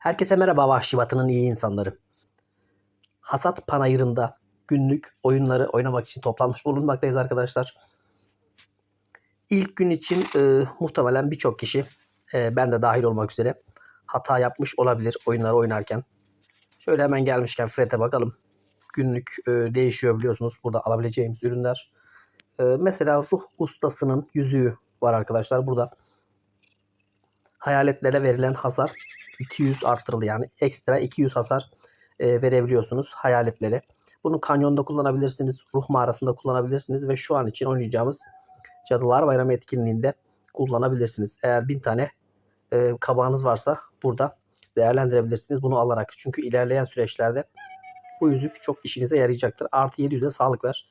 Herkese merhaba Vahşi Batı'nın iyi insanları. Hasat panayırında günlük oyunları oynamak için toplanmış bulunmaktayız arkadaşlar. İlk gün için e, muhtemelen birçok kişi e, ben de dahil olmak üzere hata yapmış olabilir oyunları oynarken. Şöyle hemen gelmişken Fred'e bakalım. Günlük e, değişiyor biliyorsunuz burada alabileceğimiz ürünler. E, mesela ruh ustasının yüzüğü var arkadaşlar burada. Hayaletlere verilen hasar 200 arttırıldı yani ekstra 200 hasar e, verebiliyorsunuz hayaletlere. Bunu kanyonda kullanabilirsiniz, ruh mağarasında kullanabilirsiniz ve şu an için oynayacağımız Cadılar Bayramı etkinliğinde kullanabilirsiniz. Eğer 1000 tane e, kabağınız varsa burada değerlendirebilirsiniz bunu alarak. Çünkü ilerleyen süreçlerde bu yüzük çok işinize yarayacaktır. Artı 700'de sağlık ver.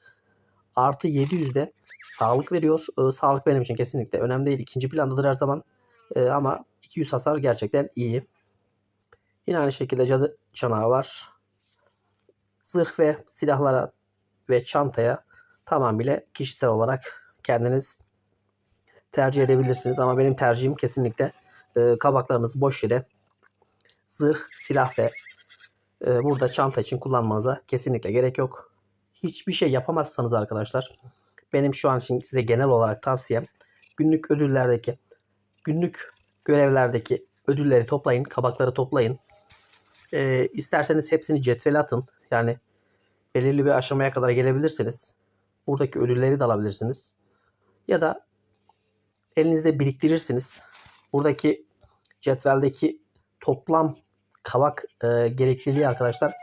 Artı 700'de sağlık veriyor. E, sağlık benim için kesinlikle önemli değil. İkinci plandadır her zaman. E, ama 200 hasar gerçekten iyi. Yine aynı şekilde cadı çanağı var. Zırh ve silahlara ve çantaya tamamıyla kişisel olarak kendiniz tercih edebilirsiniz. Ama benim tercihim kesinlikle e, kabaklarınızı boş yere zırh, silah ve e, burada çanta için kullanmanıza kesinlikle gerek yok. Hiçbir şey yapamazsanız arkadaşlar benim şu an için size genel olarak tavsiyem günlük ödüllerdeki günlük görevlerdeki ödülleri toplayın, kabakları toplayın. E, isterseniz hepsini cetvele atın. Yani belirli bir aşamaya kadar gelebilirsiniz. Buradaki ödülleri de alabilirsiniz. Ya da elinizde biriktirirsiniz. Buradaki cetveldeki toplam kabak e, gerekliliği arkadaşlar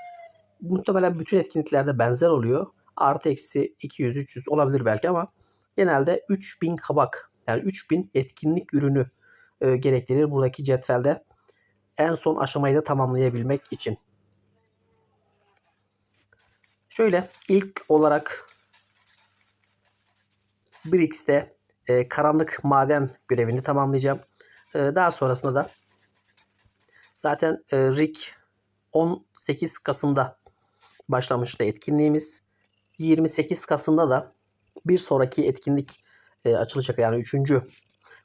muhtemelen bütün etkinliklerde benzer oluyor. Artı eksi 200-300 olabilir belki ama genelde 3000 kabak yani 3000 etkinlik ürünü e, gerektirir buradaki cetvelde en son aşamayı da tamamlayabilmek için. Şöyle ilk olarak Brix'te e, karanlık maden görevini tamamlayacağım. E, daha sonrasında da zaten e, Rick 18 Kasım'da başlamıştı etkinliğimiz. 28 Kasım'da da bir sonraki etkinlik e, açılacak yani üçüncü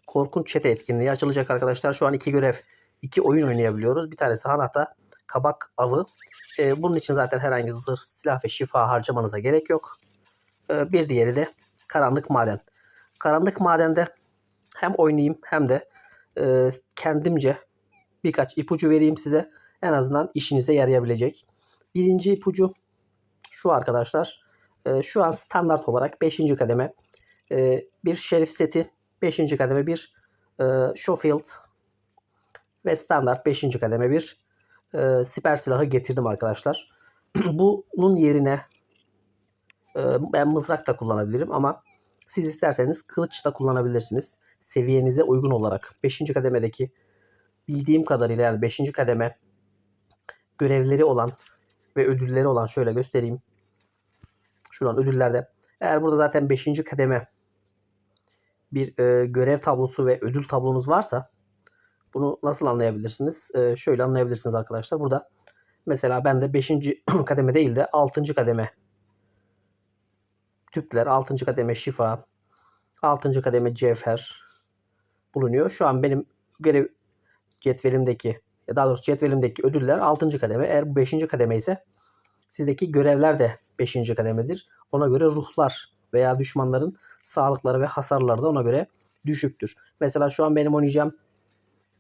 korkunç çete etkinliği açılacak arkadaşlar. Şu an iki görev, iki oyun oynayabiliyoruz. Bir tanesi Hanah'ta kabak avı. E, bunun için zaten herhangi zırh, silah ve şifa harcamanıza gerek yok. E, bir diğeri de karanlık maden. Karanlık madende hem oynayayım hem de e, kendimce birkaç ipucu vereyim size. En azından işinize yarayabilecek. Birinci ipucu şu arkadaşlar. E, şu an standart olarak 5. kademe e, bir şerif seti 5. kademe bir e, Schofield ve standart 5. kademe bir e, siper silahı getirdim arkadaşlar. Bunun yerine e, ben mızrak da kullanabilirim ama siz isterseniz kılıç da kullanabilirsiniz. Seviyenize uygun olarak 5. kademedeki bildiğim kadarıyla yani 5. kademe görevleri olan ve ödülleri olan şöyle göstereyim. Şuradan ödüllerde. Eğer burada zaten 5. kademe bir e, görev tablosu ve ödül tablonuz varsa bunu nasıl anlayabilirsiniz? E, şöyle anlayabilirsiniz arkadaşlar. Burada mesela ben de 5. kademe değil de 6. kademe tüpler, 6. kademe şifa, 6. kademe cevher bulunuyor. Şu an benim görev cetvelimdeki daha doğrusu cetvelimdeki ödüller 6. kademe. Eğer bu 5. kademe ise sizdeki görevler de 5. kademedir. Ona göre ruhlar veya düşmanların sağlıkları ve hasarları da ona göre düşüktür. Mesela şu an benim oynayacağım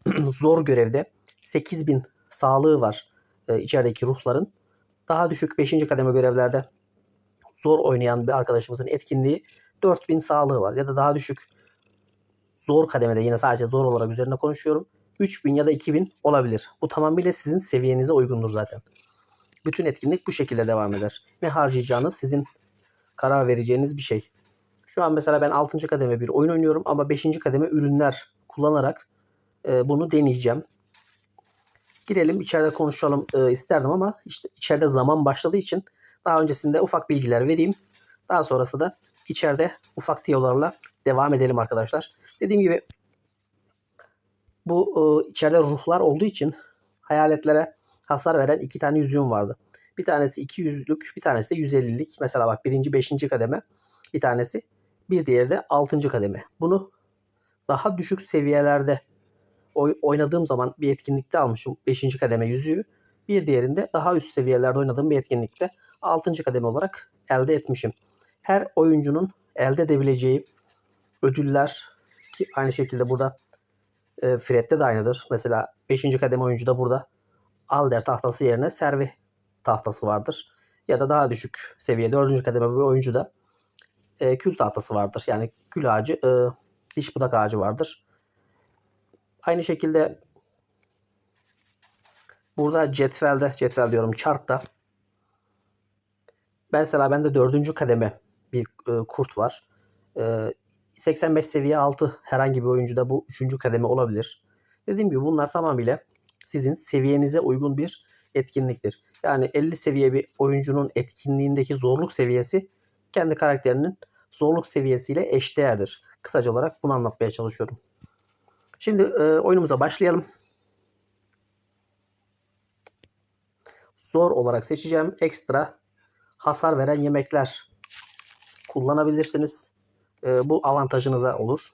zor görevde 8000 sağlığı var e, içerideki ruhların. Daha düşük 5. kademe görevlerde zor oynayan bir arkadaşımızın etkinliği 4000 sağlığı var. Ya da daha düşük zor kademede yine sadece zor olarak üzerine konuşuyorum. 3000 ya da 2000 olabilir. Bu tamamıyla sizin seviyenize uygundur zaten. Bütün etkinlik bu şekilde devam eder. Ne harcayacağınız sizin karar vereceğiniz bir şey. Şu an mesela ben 6. kademe bir oyun oynuyorum ama 5. kademe ürünler kullanarak e, bunu deneyeceğim. Girelim içeride konuşalım e, isterdim ama işte içeride zaman başladığı için daha öncesinde ufak bilgiler vereyim. Daha sonrası da içeride ufak tiyolarla devam edelim arkadaşlar. Dediğim gibi bu e, içeride ruhlar olduğu için hayaletlere hasar veren iki tane yüzüğüm vardı. Bir tanesi 200'lük, bir tanesi de 150'lik. Mesela bak birinci, beşinci kademe. Bir tanesi. Bir diğeri de altıncı kademe. Bunu daha düşük seviyelerde oynadığım zaman bir etkinlikte almışım 5. kademe yüzüğü. Bir diğerinde daha üst seviyelerde oynadığım bir etkinlikte 6. kademe olarak elde etmişim. Her oyuncunun elde edebileceği ödüller ki aynı şekilde burada e, Fred'de de aynıdır. Mesela 5. kademe oyuncu da burada Alder tahtası yerine Servi tahtası vardır. Ya da daha düşük seviye 4. kademe bir oyuncu da e, kül tahtası vardır. Yani kül ağacı, e, diş budak ağacı vardır. Aynı şekilde burada cetvelde, cetvel diyorum chartta mesela bende 4. kademe bir e, kurt var. E, 85 seviye altı herhangi bir oyuncuda bu 3. kademe olabilir. Dediğim gibi bunlar tamamıyla sizin seviyenize uygun bir etkinliktir. Yani 50 seviye bir oyuncunun etkinliğindeki zorluk seviyesi kendi karakterinin zorluk seviyesiyle eşdeğerdir. Kısaca olarak bunu anlatmaya çalışıyorum. Şimdi e, oyunumuza başlayalım. Zor olarak seçeceğim. Ekstra hasar veren yemekler kullanabilirsiniz. E, bu avantajınıza olur.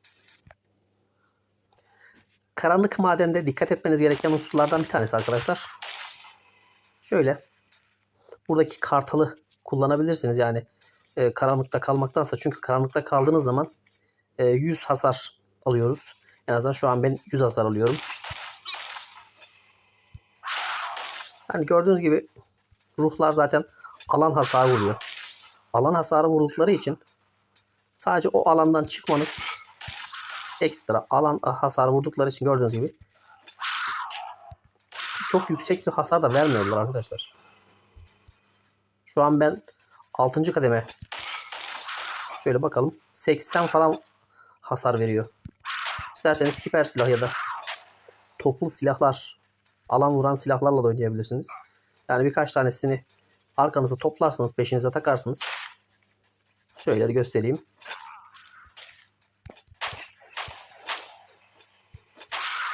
Karanlık madende dikkat etmeniz gereken unsurlardan bir tanesi arkadaşlar. Şöyle buradaki kartalı kullanabilirsiniz. Yani e, karanlıkta kalmaktansa çünkü karanlıkta kaldığınız zaman e, 100 hasar alıyoruz. En azından şu an ben 100 hasar alıyorum. Yani gördüğünüz gibi ruhlar zaten alan hasarı vuruyor. Alan hasarı vurdukları için sadece o alandan çıkmanız ekstra alan hasarı vurdukları için gördüğünüz gibi çok yüksek bir hasar da vermiyorlar arkadaşlar. Şu an ben 6. kademe şöyle bakalım 80 falan hasar veriyor. İsterseniz siper silah ya da toplu silahlar alan vuran silahlarla da oynayabilirsiniz. Yani birkaç tanesini arkanıza toplarsınız, peşinize takarsınız. Şöyle de göstereyim.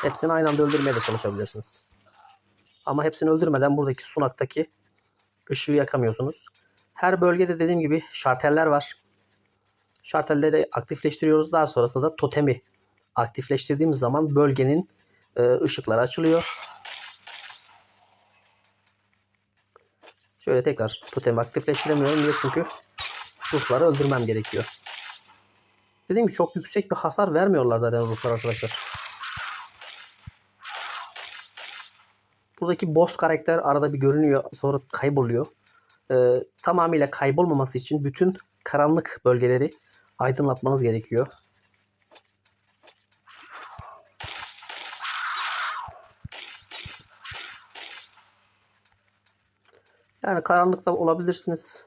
Hepsini aynı anda öldürmeye de çalışabilirsiniz. Ama hepsini öldürmeden buradaki sunaktaki ışığı yakamıyorsunuz. Her bölgede dediğim gibi şarteller var. Şartelleri aktifleştiriyoruz. Daha sonrasında da totemi aktifleştirdiğimiz zaman bölgenin e, ışıkları açılıyor. Şöyle tekrar totemi aktifleştiremiyorum. Niye? Çünkü ruhları öldürmem gerekiyor. Dediğim gibi çok yüksek bir hasar vermiyorlar zaten ruhlar arkadaşlar. Buradaki boss karakter arada bir görünüyor sonra kayboluyor. Ee, tamamıyla kaybolmaması için bütün karanlık bölgeleri aydınlatmanız gerekiyor. Yani karanlıkta olabilirsiniz.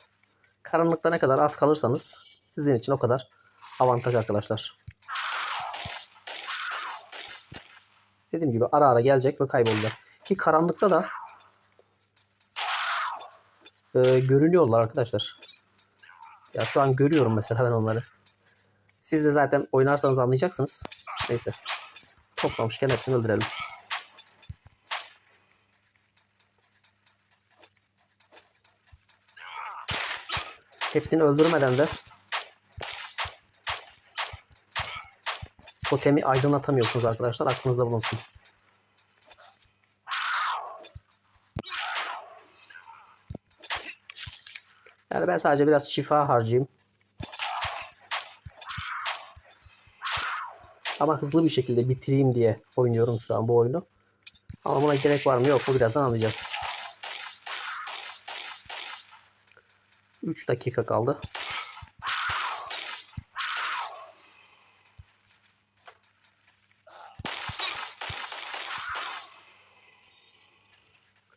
Karanlıkta ne kadar az kalırsanız sizin için o kadar avantaj arkadaşlar. Dediğim gibi ara ara gelecek ve kaybolacak. Ki karanlıkta da e, görünüyorlar arkadaşlar. Ya şu an görüyorum mesela ben onları. Siz de zaten oynarsanız anlayacaksınız. Neyse. Toplamışken hepsini öldürelim. Hepsini öldürmeden de totemi aydınlatamıyorsunuz arkadaşlar. Aklınızda bulunsun. Yani ben sadece biraz şifa harcayayım. Ama hızlı bir şekilde bitireyim diye oynuyorum şu an bu oyunu. Ama buna gerek var mı yok mu birazdan anlayacağız. 3 dakika kaldı.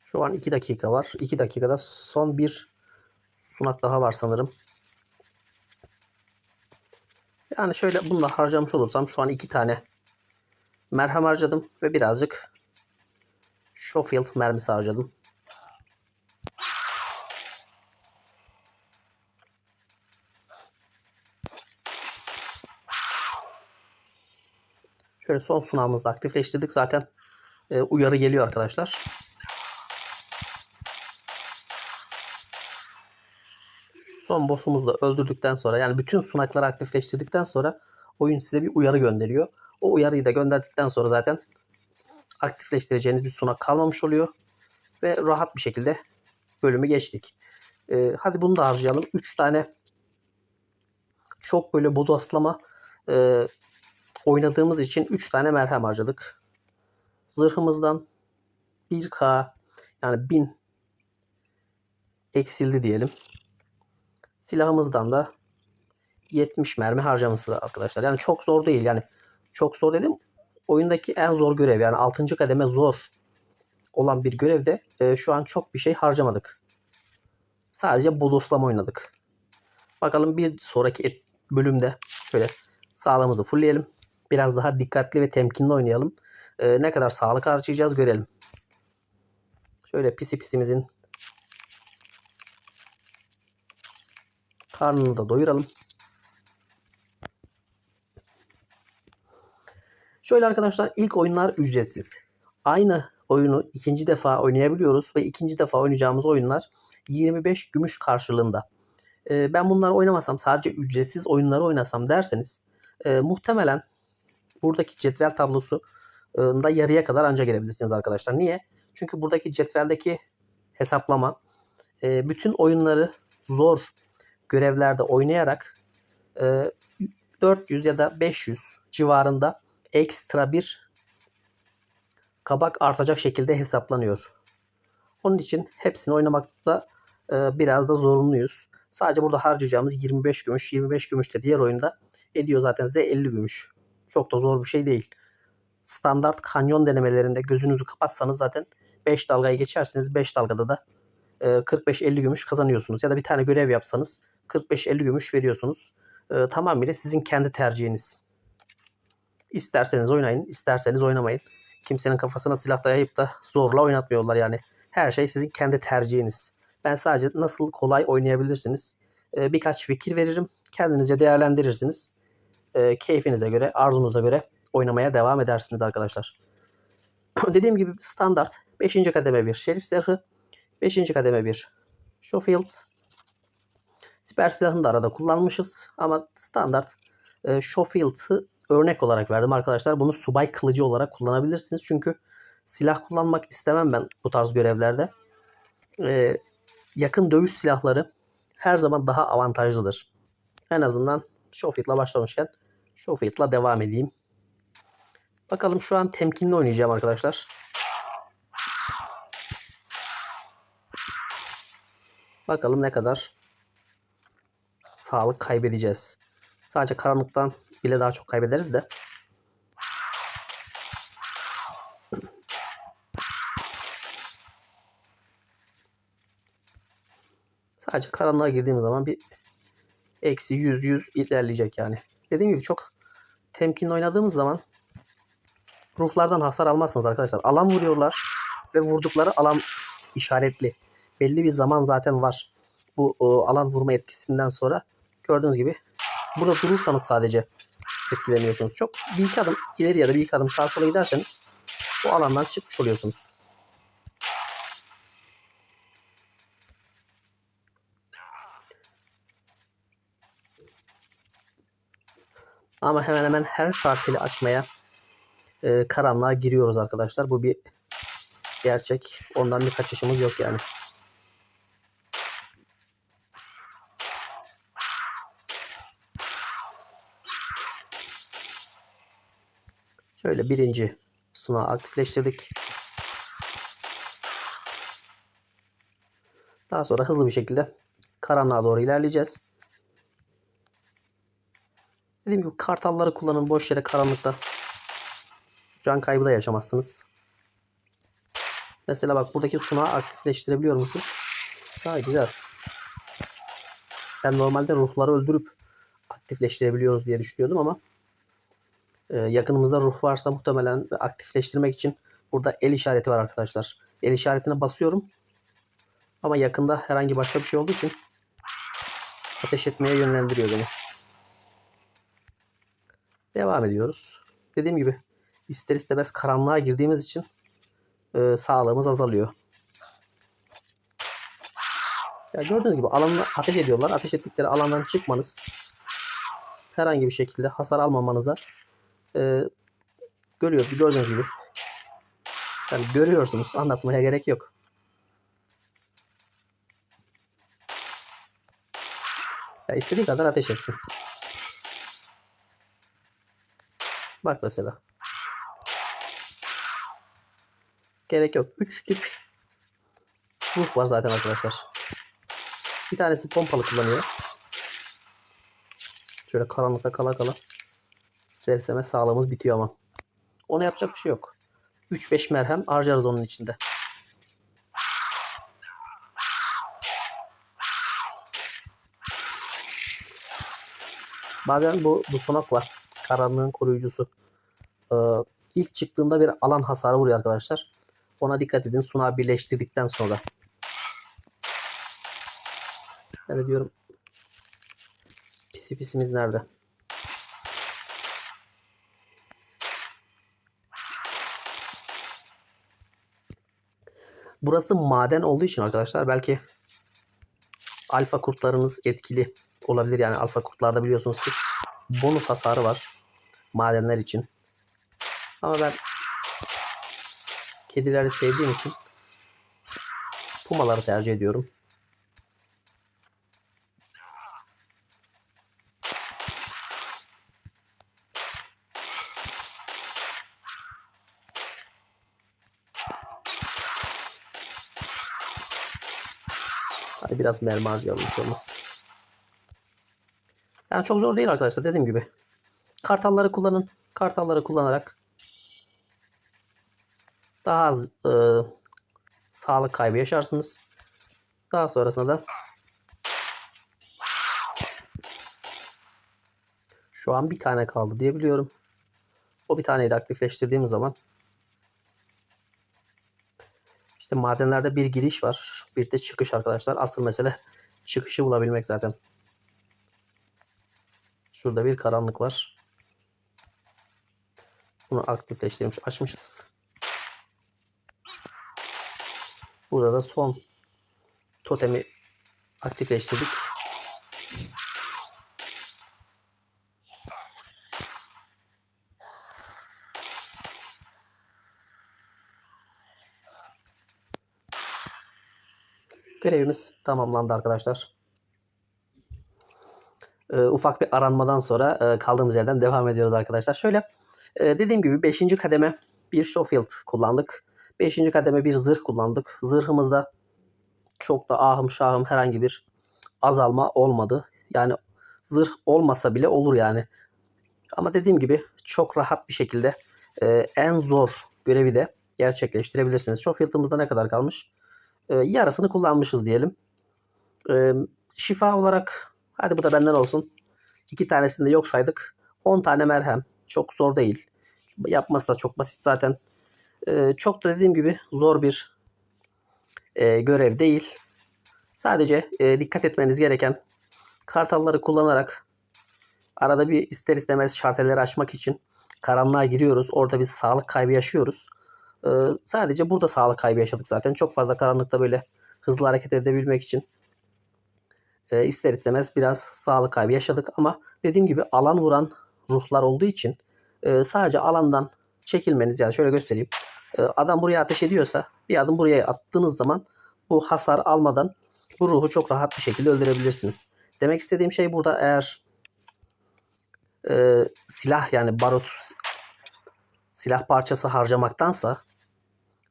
Şu an 2 dakika var. 2 dakikada son bir sunak daha var sanırım. Yani şöyle bunu da harcamış olursam şu an iki tane merhem harcadım ve birazcık Schofield mermisi harcadım. Şöyle son sunağımızı da aktifleştirdik. Zaten e, uyarı geliyor arkadaşlar. Son boss'umuzu da öldürdükten sonra yani bütün sunakları aktifleştirdikten sonra oyun size bir uyarı gönderiyor. O uyarıyı da gönderdikten sonra zaten aktifleştireceğiniz bir sunak kalmamış oluyor. Ve rahat bir şekilde bölümü geçtik. Ee, hadi bunu da harcayalım. 3 tane çok böyle bodoslama e, oynadığımız için 3 tane merhem harcadık. Zırhımızdan 1k yani 1000 eksildi diyelim. Silahımızdan da 70 mermi harcamışız arkadaşlar. Yani çok zor değil. Yani çok zor dedim. Oyundaki en zor görev yani 6. kademe zor olan bir görevde e, şu an çok bir şey harcamadık. Sadece bodoslama oynadık. Bakalım bir sonraki bölümde şöyle sağlığımızı fullleyelim. Biraz daha dikkatli ve temkinli oynayalım. E, ne kadar sağlık harcayacağız görelim. Şöyle pisi pisimizin karnını da doyuralım. Şöyle arkadaşlar ilk oyunlar ücretsiz. Aynı oyunu ikinci defa oynayabiliyoruz ve ikinci defa oynayacağımız oyunlar 25 gümüş karşılığında. Ee, ben bunları oynamasam sadece ücretsiz oyunları oynasam derseniz e, muhtemelen buradaki cetvel tablosu e, da yarıya kadar anca gelebilirsiniz arkadaşlar. Niye? Çünkü buradaki cetveldeki hesaplama bütün oyunları zor görevlerde oynayarak e, 400 ya da 500 civarında ekstra bir kabak artacak şekilde hesaplanıyor. Onun için hepsini oynamakta e, biraz da zorunluyuz. Sadece burada harcayacağımız 25 gümüş. 25 gümüş de diğer oyunda ediyor zaten size 50 gümüş. Çok da zor bir şey değil. Standart kanyon denemelerinde gözünüzü kapatsanız zaten 5 dalgayı geçersiniz. 5 dalgada da e, 45-50 gümüş kazanıyorsunuz. Ya da bir tane görev yapsanız 45-50 gümüş veriyorsunuz. E, tamamıyla sizin kendi tercihiniz. İsterseniz oynayın, isterseniz oynamayın. Kimsenin kafasına silah dayayıp da zorla oynatmıyorlar yani. Her şey sizin kendi tercihiniz. Ben sadece nasıl kolay oynayabilirsiniz e, birkaç fikir veririm. Kendinizce değerlendirirsiniz. E, keyfinize göre, arzunuza göre oynamaya devam edersiniz arkadaşlar. Dediğim gibi standart 5. kademe bir şerif zırhı, 5. kademe bir Schofield. Siper silahını da arada kullanmışız ama standart e, Schofield'ı örnek olarak verdim arkadaşlar. Bunu subay kılıcı olarak kullanabilirsiniz. Çünkü silah kullanmak istemem ben bu tarz görevlerde. Ee, yakın dövüş silahları her zaman daha avantajlıdır. En azından Shofield'la başlamışken Shofield'la devam edeyim. Bakalım şu an temkinli oynayacağım arkadaşlar. Bakalım ne kadar sağlık kaybedeceğiz. Sadece karanlıktan bile daha çok kaybederiz de. Sadece karanlığa girdiğimiz zaman bir eksi 100 100 ilerleyecek yani. Dediğim gibi çok temkinli oynadığımız zaman ruhlardan hasar almazsınız arkadaşlar. Alan vuruyorlar ve vurdukları alan işaretli. Belli bir zaman zaten var. Bu o, alan vurma etkisinden sonra gördüğünüz gibi burada durursanız sadece etkileniyorsunuz. Çok bir iki adım ileri ya da bir iki adım sağa sola giderseniz bu alandan çıkmış oluyorsunuz. Ama hemen hemen her şartıyla açmaya e, karanlığa giriyoruz arkadaşlar. Bu bir gerçek. Ondan bir kaçışımız yok yani. Şöyle birinci sunağı aktifleştirdik. Daha sonra hızlı bir şekilde karanlığa doğru ilerleyeceğiz. Dediğim gibi kartalları kullanın boş yere karanlıkta. Can kaybı da yaşamazsınız. Mesela bak buradaki sunağı aktifleştirebiliyormuşuz. Ha güzel. Ben normalde ruhları öldürüp aktifleştirebiliyoruz diye düşünüyordum ama e, yakınımızda ruh varsa muhtemelen aktifleştirmek için burada el işareti var arkadaşlar. El işaretine basıyorum. Ama yakında herhangi başka bir şey olduğu için ateş etmeye yönlendiriyor beni. Devam ediyoruz. Dediğim gibi ister istemez karanlığa girdiğimiz için e, sağlığımız azalıyor. Ya gördüğünüz gibi alanına ateş ediyorlar. Ateş ettikleri alandan çıkmanız herhangi bir şekilde hasar almamanıza e, görüyor. Gördüğünüz gibi Yani görüyorsunuz. Anlatmaya gerek yok. Ya istediği kadar ateş etsin. Bak mesela. Gerek yok. 3 tip ruh var zaten arkadaşlar. Bir tanesi pompalı kullanıyor. Şöyle karanlıkta kala kala. İster istemez sağlığımız bitiyor ama. Ona yapacak bir şey yok. 3-5 merhem harcarız onun içinde. Bazen bu bu sonak var. Karanlığın koruyucusu. Ee, ilk çıktığında bir alan hasarı vuruyor arkadaşlar. Ona dikkat edin. Sunağı birleştirdikten sonra. Ben de diyorum pisi pisimiz nerede? Burası maden olduğu için arkadaşlar belki alfa kurtlarınız etkili olabilir. Yani alfa kurtlarda biliyorsunuz ki bonus hasarı var madenler için. Ama ben kedileri sevdiğim için pumaları tercih ediyorum. Biraz mermi harcayalım olmaz. Yani çok zor değil arkadaşlar dediğim gibi. Kartalları kullanın. Kartalları kullanarak daha az e, sağlık kaybı yaşarsınız. Daha sonrasında da şu an bir tane kaldı diyebiliyorum. O bir taneyi de aktifleştirdiğim zaman işte madenlerde bir giriş var. Bir de çıkış arkadaşlar. Asıl mesele çıkışı bulabilmek zaten. Şurada bir karanlık var. Bunu aktifleştirmiş, açmışız. Burada da son totemi aktifleştirdik. Görevimiz tamamlandı arkadaşlar. Ee, ufak bir aranmadan sonra e, kaldığımız yerden devam ediyoruz arkadaşlar. Şöyle e, dediğim gibi 5. kademe bir Schofield kullandık. 5. kademe bir zırh kullandık. Zırhımızda çok da ahım şahım herhangi bir azalma olmadı. Yani zırh olmasa bile olur yani. Ama dediğim gibi çok rahat bir şekilde e, en zor görevi de gerçekleştirebilirsiniz. Schofield'ımızda ne kadar kalmış? E, yarısını kullanmışız diyelim. E, şifa olarak hadi bu da benden olsun. İki tanesini de yok saydık. 10 tane merhem. Çok zor değil. Yapması da çok basit zaten. E, çok da dediğim gibi zor bir e, görev değil. Sadece e, dikkat etmeniz gereken kartalları kullanarak arada bir ister istemez şarteleri açmak için karanlığa giriyoruz. Orada biz sağlık kaybı yaşıyoruz. E, sadece burada sağlık kaybı yaşadık zaten. Çok fazla karanlıkta böyle hızlı hareket edebilmek için e, ister istemez biraz sağlık kaybı yaşadık. Ama dediğim gibi alan vuran ruhlar olduğu için e, sadece alandan çekilmeniz yani şöyle göstereyim. E, adam buraya ateş ediyorsa bir adım buraya attığınız zaman bu hasar almadan bu ruhu çok rahat bir şekilde öldürebilirsiniz. Demek istediğim şey burada eğer e, silah yani barut silah parçası harcamaktansa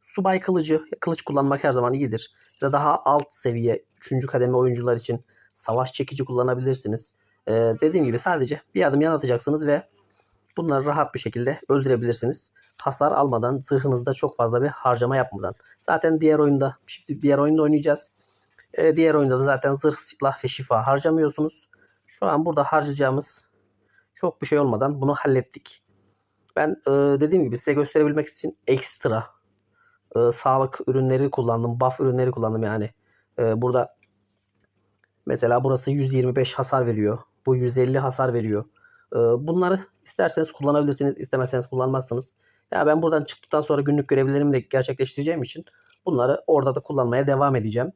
subay kılıcı kılıç kullanmak her zaman iyidir. Ya da daha alt seviye 3. kademe oyuncular için savaş çekici kullanabilirsiniz. E, dediğim gibi sadece bir adım yan atacaksınız ve bunları rahat bir şekilde öldürebilirsiniz. Hasar almadan, zırhınızda çok fazla bir harcama yapmadan. Zaten diğer oyunda, şimdi diğer oyunda oynayacağız. Ee, diğer oyunda da zaten zırh, silah ve şifa harcamıyorsunuz. Şu an burada harcayacağımız çok bir şey olmadan bunu hallettik. Ben e, dediğim gibi size gösterebilmek için ekstra e, sağlık ürünleri kullandım. Buff ürünleri kullandım yani. E, burada mesela burası 125 hasar veriyor. Bu 150 hasar veriyor. E, bunları isterseniz kullanabilirsiniz. istemezseniz kullanmazsınız. Ya ben buradan çıktıktan sonra günlük görevlerimi de gerçekleştireceğim için bunları orada da kullanmaya devam edeceğim.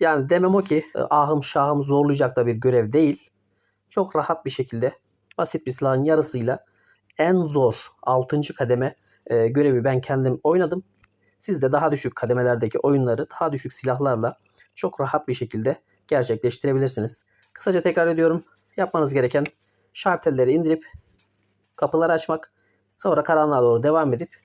Yani demem o ki e, ahım şahım zorlayacak da bir görev değil. Çok rahat bir şekilde basit bir silahın yarısıyla en zor 6. kademe e, görevi ben kendim oynadım. Siz de daha düşük kademelerdeki oyunları daha düşük silahlarla çok rahat bir şekilde gerçekleştirebilirsiniz. Kısaca tekrar ediyorum. Yapmanız gereken şartelleri indirip kapıları açmak. Sonra karanlığa doğru devam edip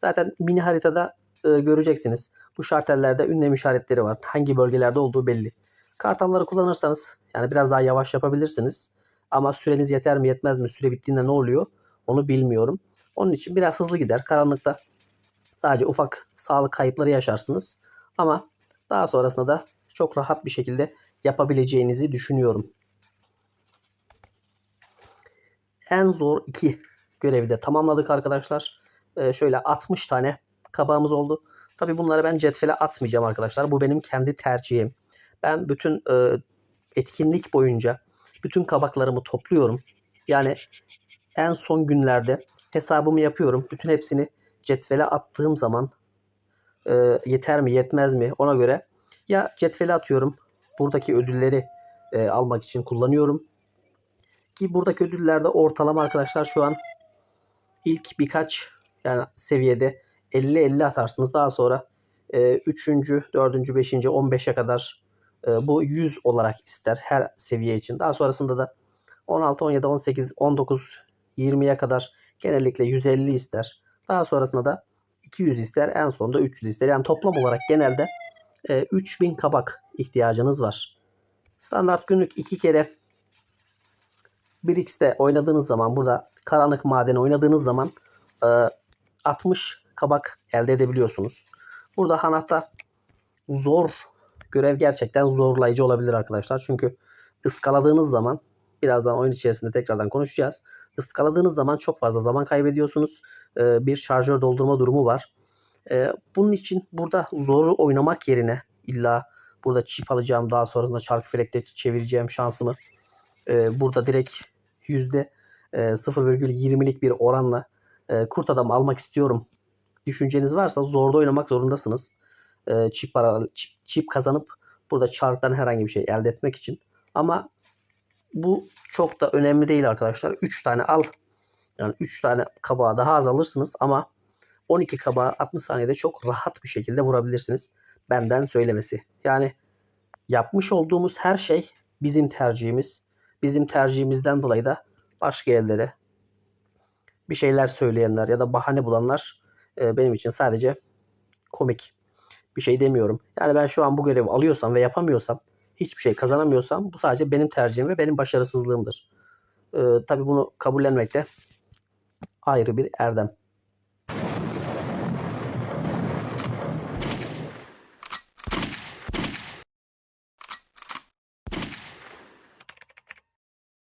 zaten mini haritada e, göreceksiniz. Bu şartellerde ünlem işaretleri var. Hangi bölgelerde olduğu belli. Kartalları kullanırsanız yani biraz daha yavaş yapabilirsiniz. Ama süreniz yeter mi yetmez mi? Süre bittiğinde ne oluyor? Onu bilmiyorum. Onun için biraz hızlı gider. Karanlıkta sadece ufak sağlık kayıpları yaşarsınız. Ama daha sonrasında da çok rahat bir şekilde yapabileceğinizi düşünüyorum. En zor iki görevi de tamamladık arkadaşlar. Ee, şöyle 60 tane kabağımız oldu. Tabi bunları ben cetvele atmayacağım arkadaşlar. Bu benim kendi tercihim. Ben bütün e, etkinlik boyunca bütün kabaklarımı topluyorum. Yani en son günlerde hesabımı yapıyorum. Bütün hepsini cetvele attığım zaman e, yeter mi yetmez mi ona göre ya cetvele atıyorum. Buradaki ödülleri e, almak için kullanıyorum. Ki buradaki ödüllerde ortalama arkadaşlar şu an ilk birkaç yani seviyede 50-50 atarsınız. Daha sonra e, 3. 4. 5. 15'e kadar e, bu 100 olarak ister her seviye için. Daha sonrasında da 16, 17, 18, 19, 20'ye kadar genellikle 150 ister. Daha sonrasında da 200 ister. En sonunda 300 ister. Yani toplam olarak genelde e, 3000 kabak ihtiyacınız var. Standart günlük 2 kere 1x'te oynadığınız zaman burada karanlık madeni oynadığınız zaman e, 60 kabak elde edebiliyorsunuz. Burada hanatta zor görev gerçekten zorlayıcı olabilir arkadaşlar. Çünkü ıskaladığınız zaman birazdan oyun içerisinde tekrardan konuşacağız. Iskaladığınız zaman çok fazla zaman kaybediyorsunuz. Ee, bir şarjör doldurma durumu var. Ee, bunun için burada zoru oynamak yerine illa burada çip alacağım daha sonrasında çarkı felekte çevireceğim şansımı e, burada direkt yüzde e, 0,20'lik bir oranla e, kurt adam almak istiyorum düşünceniz varsa zorda oynamak zorundasınız. E, çip, para, çip, çip kazanıp burada çarktan herhangi bir şey elde etmek için. Ama bu çok da önemli değil arkadaşlar. 3 tane al. Yani 3 tane kabağı daha az alırsınız ama 12 kabağı 60 saniyede çok rahat bir şekilde vurabilirsiniz. Benden söylemesi. Yani yapmış olduğumuz her şey bizim tercihimiz. Bizim tercihimizden dolayı da başka yerlere bir şeyler söyleyenler ya da bahane bulanlar e, benim için sadece komik. Bir şey demiyorum. Yani ben şu an bu görevi alıyorsam ve yapamıyorsam, hiçbir şey kazanamıyorsam bu sadece benim tercihim ve benim başarısızlığımdır. E, tabii bunu kabullenmek de ayrı bir erdem.